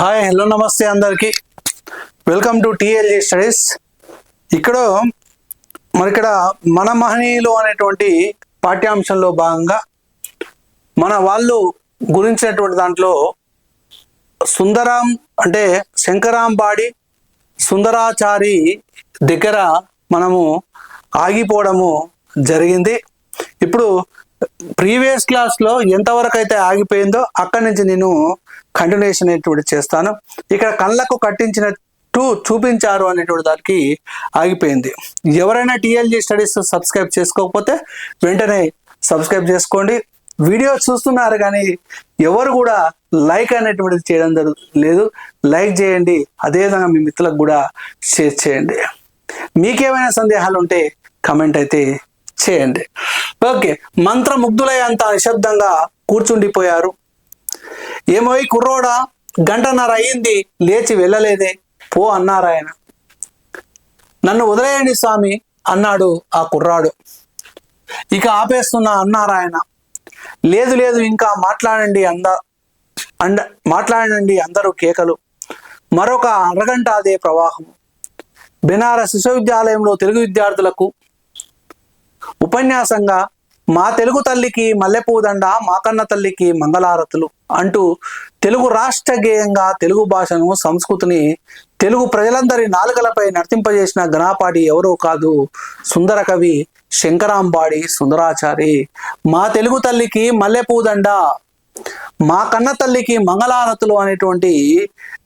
Hi hello నమస్తే అందరికీ. Welcome to TLG studies ఇక్కడ మరి ఇక్కడ మన మహనీయులు అనేటువంటి పాఠ్యాంశంలో భాగంగా మన వాళ్ళు గురించినటువంటి దాంట్లో సుందరాం అంటే శంకరాంబాడి సుందరాచారి దగ్గర మనము ఆగిపోవడము జరిగింది. ఇప్పుడు ప్రీవియస్ క్లాస్లో ఎంతవరకు అయితే ఆగిపోయిందో అక్కడి నుంచి నేను కంటిన్యూషన్ అనేటువంటి చేస్తాను. ఇక్కడ కళ్ళకు కట్టించినట్టు చూపించారు అనేటువంటి దానికి ఆగిపోయింది. ఎవరైనా టీఎల్జీ స్టడీస్ సబ్స్క్రైబ్ చేసుకోకపోతే వెంటనే సబ్స్క్రైబ్ చేసుకోండి. వీడియో చూస్తున్నారు కానీ ఎవరు కూడా లైక్ అనేటువంటిది చేయడం లేదు. లైక్ చేయండి. అదేవిధంగా మీ మిత్రులకు కూడా షేర్ చేయండి. మీకేమైనా సందేహాలు ఉంటే కమెంట్ అయితే చేయండి. ఓకే. మంత్రముగ్ధులై అంత నిశ్శబ్దంగా కూర్చుండిపోయారు. ఏమో ఈ కుర్రోడా గంటన్నర అయ్యింది లేచి వెళ్ళలేదే పో అన్నారాయన నన్ను వదిలేయండి స్వామి అన్నాడు ఆ కుర్రాడు. ఇక ఆపేస్తున్న అన్నారాయన లేదు లేదు ఇంకా మాట్లాడండి అంద అండ మాట్లాడండి అందరూ కేకలు. మరొక అరగంట అదే ప్రవాహం. బెనారస్ విశ్వవిద్యాలయంలో తెలుగు విద్యార్థులకు ఉపన్యాసంగా మా తెలుగు తల్లికి మల్లెపూదండ మా కన్న తల్లికి మంగళారతులు అంటూ తెలుగు రాష్ట్ర గేయంగా తెలుగు భాషను సంస్కృతిని తెలుగు ప్రజలందరి నాలుకలపై నర్తింపజేసిన ఘనాపాటి ఎవరో కాదు సుందర కవి శంకరాంబాడి సుందరాచారి. మా తెలుగు తల్లికి మల్లెపూదండ మా కన్న తల్లికి మంగళారతులు అనేటువంటి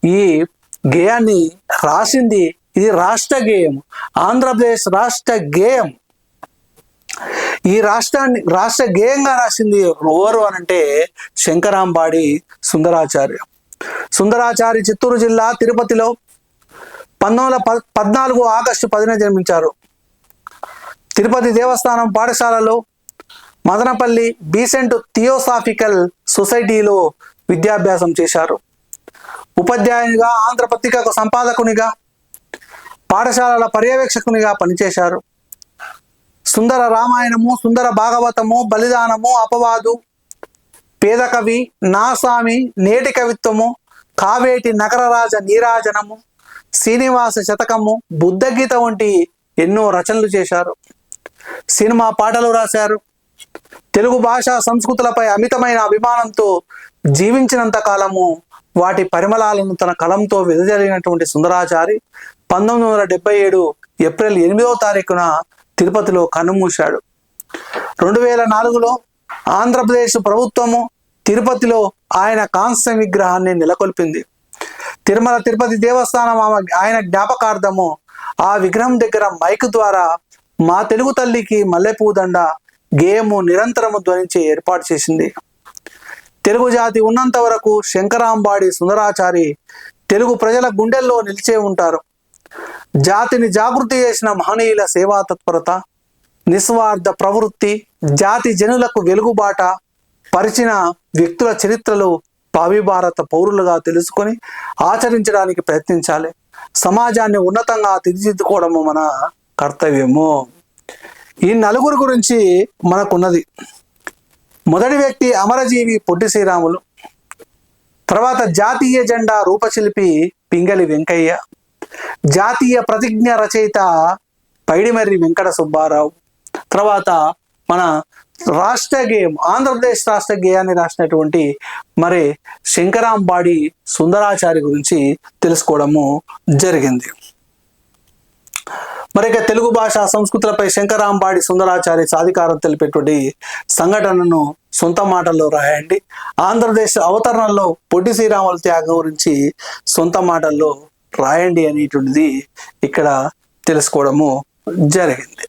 ఈ గేయాన్ని రాసింది ఇది రాష్ట్ర గేయం. ఆంధ్రప్రదేశ్ రాష్ట్ర గేయం. ఈ రాష్ట్రాన్ని రాష్ట్ర గేయంగా రాసింది ఎవరు అని అంటే శంకరాంబాడి సుందరాచార్య. సుందరాచారి చిత్తూరు జిల్లా తిరుపతిలో పంతొమ్మిది వందల పద్నాలుగు ఆగస్టు పదిన జన్మించారు. తిరుపతి దేవస్థానం పాఠశాలలో మదనపల్లి బీసెంట్ థియోసాఫికల్ సొసైటీలో విద్యాభ్యాసం చేశారు. ఉపాధ్యాయునిగా ఆంధ్రపత్రికకు సంపాదకునిగా పాఠశాలల పర్యవేక్షకునిగా పనిచేశారు. సుందర రామాయణము సుందర భాగవతము బలిదానము అపవాదు పేద కవి నాసామి నేటి కవిత్వము కావేటి నగరరాజ నీరాజనము శ్రీనివాస శతకము బుద్ధగీత వంటి ఎన్నో రచనలు చేశారు. సినిమా పాటలు రాశారు. తెలుగు భాష సంస్కృతులపై అమితమైన అభిమానంతో జీవించినంత కాలము వాటి పరిమళాలను తన కలంతో వెదజల్లినటువంటి సుందరాచారి పంతొమ్మిది వందల డెబ్బై ఏడు ఏప్రిల్ ఎనిమిదవ తారీఖున తిరుపతిలో కన్నుమూశాడు. రెండు వేల నాలుగులో ఆంధ్రప్రదేశ్ ప్రభుత్వము తిరుపతిలో ఆయన కాంస్య విగ్రహాన్ని నెలకొల్పింది. తిరుమల తిరుపతి దేవస్థానం ఆమె- ఆయన జ్ఞాపకార్థము ఆ విగ్రహం దగ్గర మైక్ ద్వారా మా తెలుగు తల్లికి మల్లెపూదండ గేయము నిరంతరము ధ్వనించే ఏర్పాటు చేసింది. తెలుగు జాతి ఉన్నంత వరకు శంకరాంబాడి సుందరాచారి తెలుగు ప్రజల గుండెల్లో నిలిచే ఉంటారు. జాతిని జాగృతి చేసిన మహనీయుల సేవా తత్పరత నిస్వార్థ ప్రవృత్తి జాతి జనులకు వెలుగుబాట పరిచిన వ్యక్తుల చరిత్రలు భారత పౌరులుగా తెలుసుకొని ఆచరించడానికి ప్రయత్నించాలి. సమాజాన్ని ఉన్నతంగా తీర్చిదిద్దుకోవడము మన కర్తవ్యము. ఈ నలుగురు గురించి మనకున్నది. మొదటి వ్యక్తి అమరజీవి పొట్టి శ్రీరాములు. తర్వాత జాతీయ జెండా రూపశిల్పి పింగళి వెంకయ్య. జాతీయ ప్రతిజ్ఞ రచయిత పైడిమర్రి వెంకట సుబ్బారావు. తర్వాత మన రాష్ట్ర గేయం ఆంధ్రప్రదేశ్ రాష్ట్ర గేయాన్ని రాసినటువంటి మరి శంకరాంబాడి సుందరాచారి గురించి తెలుసుకోవడము జరిగింది. మరి ఇక తెలుగు భాష సంస్కృతులపై శంకరాంబాడి సుందరాచారి సాధికారం తెలిపేటువంటి సంఘటనను సొంత మాటల్లో రాయండి. ఆంధ్రప్రదేశ్ అవతరణలో పొట్టి శ్రీరాముల త్యాగం గురించి సొంత మాటల్లో రాయండి అనేటువంటిది ఇక్కడ తెలుసుకోవడము జరిగింది.